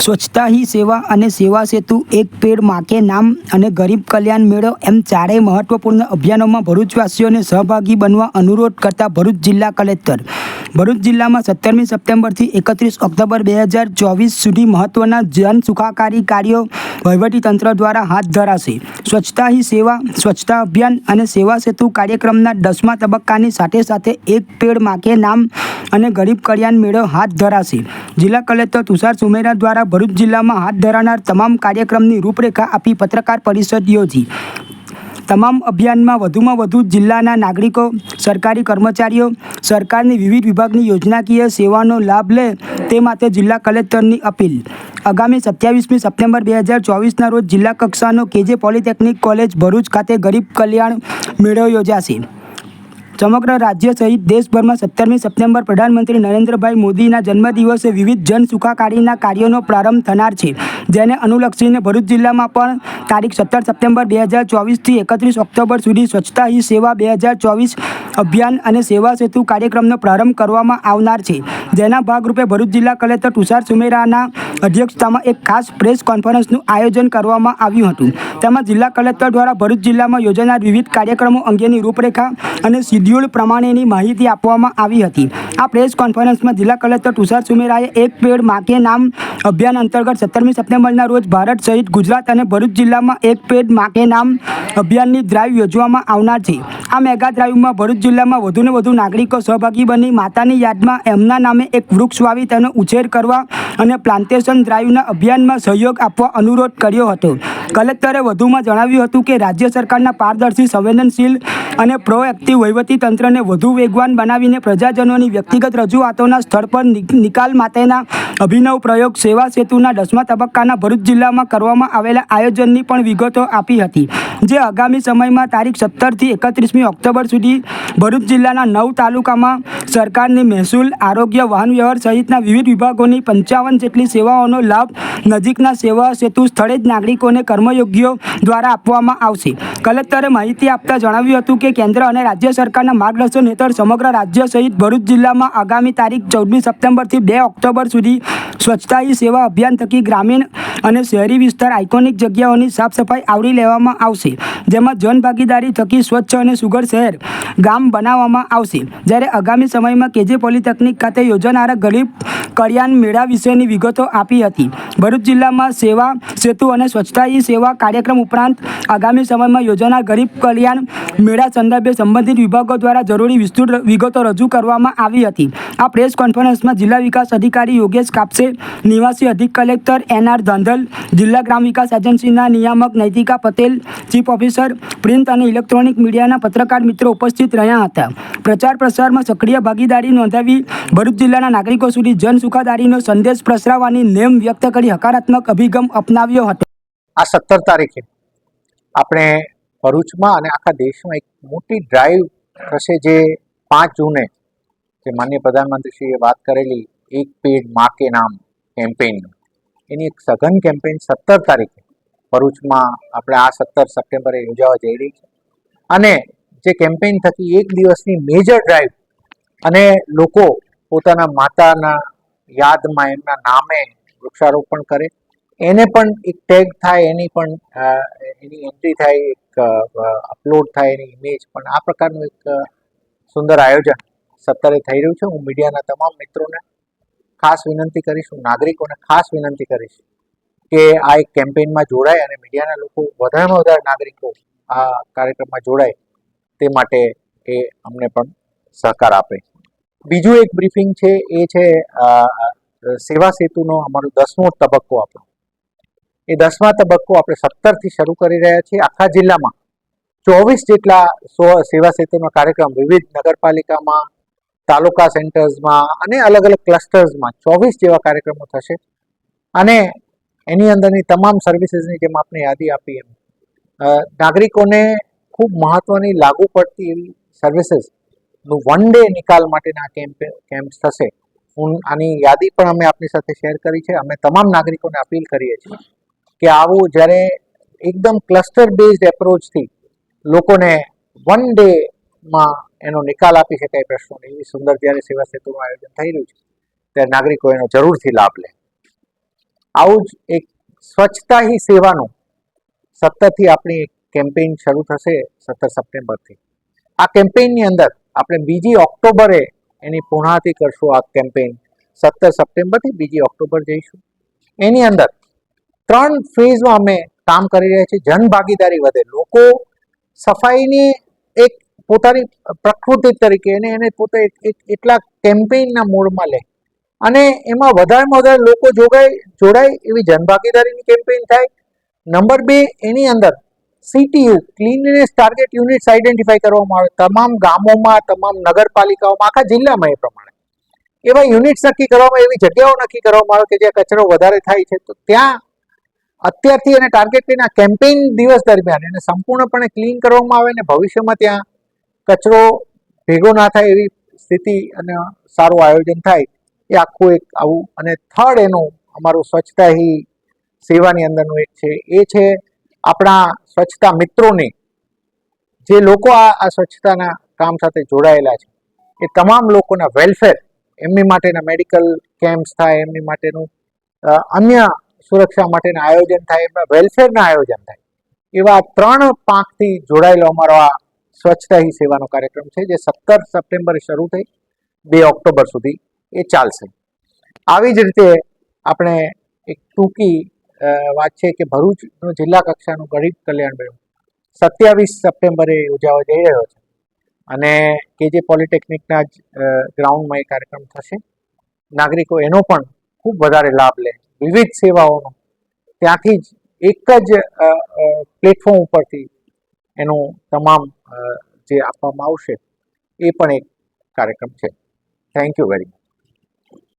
સ્વચ્છતા હી સેવા અને સેવા સેતુ એક પેડ માકે નામ અને ગરીબ કલ્યાણ મેળો એમ ચારેય મહત્વપૂર્ણ અભિયાનોમાં ભરૂચવાસીઓને સહભાગી બનવા અનુરોધ કરતા ભરૂચ જિલ્લા કલેક્ટર. ભરૂચ જિલ્લામાં સત્તરમી સપ્ટેમ્બરથી એકત્રીસ ઓક્ટોબર બે હજાર ચોવીસ સુધી મહત્વના જન સુખાકારી કાર્યો વહીવટીતંત્ર દ્વારા હાથ ધરાશે. સ્વચ્છતા હી સેવા, સ્વચ્છતા અભિયાન અને સેવા સેતુ કાર્યક્રમના દસમા તબક્કાની સાથે સાથે એક પેડ માકે નામ અને ગરીબ કલ્યાણ મેળો હાથ ધરાશે. જિલ્લા કલેક્ટર તુષાર સુમેરા દ્વારા ભરૂચ જિલ્લામાં હાથ ધરાનાર તમામ કાર્યક્રમની રૂપરેખા આપી પત્રકાર પરિષદ યોજી. તમામ અભિયાનમાં વધુમાં વધુ જિલ્લાના નાગરિકો, સરકારી કર્મચારીઓ, સરકારની વિવિધ વિભાગની યોજનાકીય સેવાનો લાભ લે તે માટે જિલ્લા કલેક્ટરની અપીલ. આગામી સત્યાવીસમી સપ્ટેમ્બર બે હજાર ચોવીસના રોજ જિલ્લા કક્ષાનો કેજે પોલિટેકનિક કોલેજ ભરૂચ ખાતે ગરીબ કલ્યાણ મેળો યોજાશે. સમગ્ર રાજ્ય સહિત દેશભરમાં સત્તરમી સપ્ટેમ્બર પ્રધાનમંત્રી નરેન્દ્રભાઈ મોદીના જન્મદિવસે વિવિધ જન સુખાકારીના કાર્યોનો પ્રારંભ થનાર છે. જેને અનુલક્ષીને ભરૂચ જિલ્લામાં પણ તારીખ સત્તર સપ્ટેમ્બર બે હજાર ચોવીસથી એકત્રીસ ઓક્ટોબર સુધી સ્વચ્છતા હી સેવા બે હજાર ચોવીસ અભિયાન અને સેવા સેતુ કાર્યક્રમનો પ્રારંભ કરવામાં આવનાર છે. જેના ભાગરૂપે ભરૂચ જિલ્લા કલેક્ટર તુષાર સુમેરાના અધ્યક્ષતામાં એક ખાસ પ્રેસ કોન્ફરન્સનું આયોજન કરવામાં આવ્યું હતું. તેમાં જિલ્લા કલેક્ટર દ્વારા ભરૂચ જિલ્લામાં યોજાનાર વિવિધ કાર્યક્રમો અંગેની રૂપરેખા અને શિડ્યુલ પ્રમાણેની માહિતી આપવામાં આવી હતી. આ પ્રેસ કોન્ફરન્સમાં જિલ્લા કલેક્ટર તુષાર સુમેરાએ એક પેડ માકે નામ અભિયાન અંતર્ગત સત્તરમી સપ્ટેમ્બરના રોજ ભારત સહિત ગુજરાત અને ભરૂચ જિલ્લામાં એક પેડ માકે નામ અભિયાનની ડ્રાઈવ યોજવામાં આવનાર છે. આ મેગા ડ્રાઈવમાં ભરૂચ જિલ્લામાં વધુને વધુ નાગરિકો સહભાગી બની માતાની યાદમાં એમના નામે એક વૃક્ષ વાવી તેનો ઉછેર કરવા અને પ્લાન્ટેશન ડ્રાઈવના અભિયાનમાં સહયોગ આપવા અનુરોધ કર્યો હતો. કલેક્ટરે વધુમાં જણાવ્યું હતું કે રાજ્ય સરકારના પારદર્શી સંવેદનશીલ અને પ્રોએક્ટિવ વહીવટી તંત્રને વધુ વેગવાન બનાવીને પ્રજાજનોની વ્યક્તિગત રજૂઆતોના સ્થળ પર નિકાલ માટેના અભિનવ પ્રયોગ સેવા સેતુના દસમા તબક્કાના ભરૂચ જિલ્લામાં કરવામાં આવેલા આયોજનની પણ વિગતો આપી હતી, જે આગામી સમયમાં તારીખ સત્તરથી એકત્રીસમી ઓક્ટોબર સુધી ભરૂચ જિલ્લાના નવ તાલુકામાં સરકારની મહેસૂલ, આરોગ્ય, વાહન વ્યવહાર સહિતના વિવિધ વિભાગોની પંચાવન જેટલી સેવાઓનો લાભ નજીકના સેવા સેતુ સ્થળે જ નાગરિકોને કર્મયોગીઓ દ્વારા આપવામાં આવશે. કલેક્ટરે માહિતી આપતા જણાવ્યું હતું કે કેન્દ્ર અને રાજ્ય સરકારના માર્ગદર્શન હેઠળ સમગ્ર રાજ્ય સહિત ભરૂચ જિલ્લામાં આગામી તારીખ ચૌદમી સપ્ટેમ્બરથી બે ઓક્ટોબર સુધી સ્વચ્છતા સેવા અભિયાન થકી ગ્રામીણ અને શહેરી વિસ્તાર આઇકોનિક જગ્યાઓની સાફ સફાઈ આવરી લેવામાં આવશે, જેમાં જનભાગીદારી થકી સ્વચ્છ અને સુઘડ શહેર ગામ બનાવવામાં આવશે. જ્યારે આગામી સમયમાં કેજે પોલિટેકનિક ખાતે યોજાનારા ગરીબ કલ્યાણ મેળા વિશેની વિગતો આપી હતી. ભરૂચ જિલ્લામાં સેવા, સેતુ અને સ્વચ્છતા સેવા કાર્યક્રમ ઉપરાંત આગામી સમયમાં યોજાનાર ગરીબ કલ્યાણ મેળા સંદર્ભે સંબંધિત વિભાગો દ્વારા જરૂરી વિસ્તૃત વિગતો રજૂ કરવામાં આવી હતી. આ પ્રેસ કોન્ફરન્સમાં જિલ્લા વિકાસ અધિકારી યોગેશ કાપસે, નિવાસી અધિક કલેક્ટર એન આર ધાંધલ, જિલ્લા ગ્રામ વિકાસ એજન્સીના નિયામક Naitika Patel, chief officer print અને ઇલેક્ટ્રોનિક મીડિયાના પત્રકાર મિત્રો ઉપસ્થિત રહ્યા હતા. પ્રચાર પ્રસારમાં સક્રિય ભાગીદારી નોંધાવી ભરૂચ જિલ્લાના નાગરિકો સુધી જન સુખાદારીનો સંદેશ પ્રસરાવવાની નેમ વ્યક્ત કરી હકારાત્મક અભિગમ અપનાવ્યો હતો. આ સત્તર તારીખે આપણે ભરૂચમાં અને આખા દેશમાં એક મોટી ડ્રાઈવ થશે જે પાંચ જૂને જે માનનીય પ્રધાનમંત્રીશ્રીએ વાત કરેલી એક પેડ મા કે નામ કેમ્પેઇનનું એની એક સઘન કેમ્પેઇન સત્તર તારીખે ભરૂચમાં આપણે આ સત્તર સપ્ટેમ્બરે યોજાવા જઈ રહી છે. અને જે કેમ્પેઇન થકી એક દિવસની મેજર ડ્રાઈવ અને લોકો પોતાના માતાના યાદમાં એમના નામે વૃક્ષારોપણ કરે. એને પણ એક ટેગ થાય, એની પણ એની એન્ટ્રી થાય, એક અપલોડ થાય એની ઇમેજ પણ આ પ્રકારનું એક સુંદર આયોજન સત્તરે થઈ રહ્યું છે. હું મીડિયાના તમામ મિત્રોને ખાસ વિનંતી કરીશ, હું નાગરિકોને ખાસ વિનંતી કરીશ કે આ એક કેમ્પેઇનમાં જોડાય અને મીડિયાના લોકો વધારેમાં વધારે નાગરિકો આ કાર્યક્રમમાં જોડાય તે માટે એ અમને પણ સહકાર આપે. બીજું એક બ્રીફિંગ છે, એ છે સેવા સેતુનો અમારો દસમો તબક્કો આપણો. એ દસમા તબક્કો આપણે સત્તરથી શરૂ કરી રહ્યા છીએ. આખા જિલ્લામાં ચોવીસ જેટલા સેવા સેતુનો કાર્યક્રમ, વિવિધ નગરપાલિકામાં, તાલુકા સેન્ટર્સમાં અને અલગ અલગ ક્લસ્ટર્સમાં ચોવીસ જેવા કાર્યક્રમો થશે. અને એની અંદરની તમામ સર્વિસીસની જેમ આપણે યાદી આપી એમ નાગરિકોને ખૂબ મહત્વની લાગુ પડતી એવી સર્વિસીસનું વન ડે નિકાલ માટેના કેમ્પ કેમ્પ થશે. હું આની યાદી પણ અમે આપની સાથે શેર કરી છે. અમે તમામ નાગરિકોને અપીલ કરીએ છીએ કે આવું જ્યારે એકદમ ક્લસ્ટર બેઝડ એપ્રોચથી લોકોને વન ડેમાં એનો નિકાલ આપી શકાય પ્રશ્નોને, એવી સુંદર જ્યારે સેવા સેતુનું આયોજન થઈ રહ્યું છે, ત્યારે નાગરિકો એનો જરૂરથી લાભ લે. આવું જ એક સ્વચ્છતા હી સેવાનું સત્તરથી આપણી કેમ્પેઇન શરૂ થશે સત્તર સપ્ટેમ્બરથી. આ કેમ્પેઇનની અંદર આપણે બીજી ઓક્ટોબરે એની પૂર્ણાહતિ કરશું આ કેમ્પેઇન સત્તર સપ્ટેમ્બરથી બીજી ઓક્ટોબર જઈશું. એની અંદર ત્રણ ફેઝમાં અમે કામ કરી રહ્યા છીએ. જનભાગીદારી વધે. લોકો સફાઈની એક પોતાની પ્રકૃતિ તરીકે એને એને પોતે એટલા કેમ્પેઇનના મૂળમાં લે. અને એમાં વધારેમાં વધારે લોકો જોડાય જોડાય એવી જનભાગીદારીની કેમ્પેઇન થાય. નંબર બે, એની અંદર CTU cleanness target units identify કરવામાં આવે. તમામ ગામોમાં, તમામ નગરપાલિકાઓમાં, આખા જિલ્લામાં એ પ્રમાણે. એવા યુનિટ્સ નક્કી કરવામાં, એવી જગ્યાઓ નક્કી કરવામાં આવે કે જ્યાં કચરો વધારે થાય છે. તો ત્યાં અત્યારથી એને ટાર્ગેટ કરીને આ કેમ્પેઇન દિવસ દરમિયાન એને સંપૂર્ણપણે ક્લીન કરવામાં આવે અને ભવિષ્યમાં ત્યાં કચરો ભેગો ના થાય એવી સ્થિતિ અને સારું આયોજન થાય એ આખું એક આવું અને થર્ડ એનું અમારું સ્વચ્છતા હી સેવાની અંદરનું એક છે. એ છે આપણા સ્વચ્છતા મિત્રોની, જે લોકો આ આ સ્વચ્છતાના કામ સાથે જોડાયેલા છે, એ તમામ લોકોના વેલફેર એમની માટેના મેડિકલ કેમ્પ્સ થાય, એમની માટેનું અન્ય સુરક્ષા માટેના આયોજન થાય, એમના વેલફેરના આયોજન થાય, એવા ત્રણ પાંખથી જોડાયેલો અમારો આ સ્વચ્છતા હી સેવાનો કાર્યક્રમ છે, જે સત્તર સપ્ટેમ્બરે શરૂ થઈ, બે ઓક્ટોબર સુધી એ ચાલશે. આવી જ રીતે આપણે એક ટૂંકી વાત છે કે ભરૂચનું જિલ્લા કક્ષાનું ગરીબ કલ્યાણ મેળો સત્યાવીસ સપ્ટેમ્બરે યોજાવા જઈ રહ્યો છે. અને કેજે પોલિટેકનિકના જ ગ્રાઉન્ડમાં એ કાર્યક્રમ થશે. નાગરિકો એનો પણ ખૂબ વધારે લાભ લે. વિવિધ સેવાઓનો ત્યાંથી જ એક જ પ્લેટફોર્મ ઉપરથી એનું તમામ જે આપવામાં આવશે એ પણ એક કાર્યક્રમ છે. Thank you very much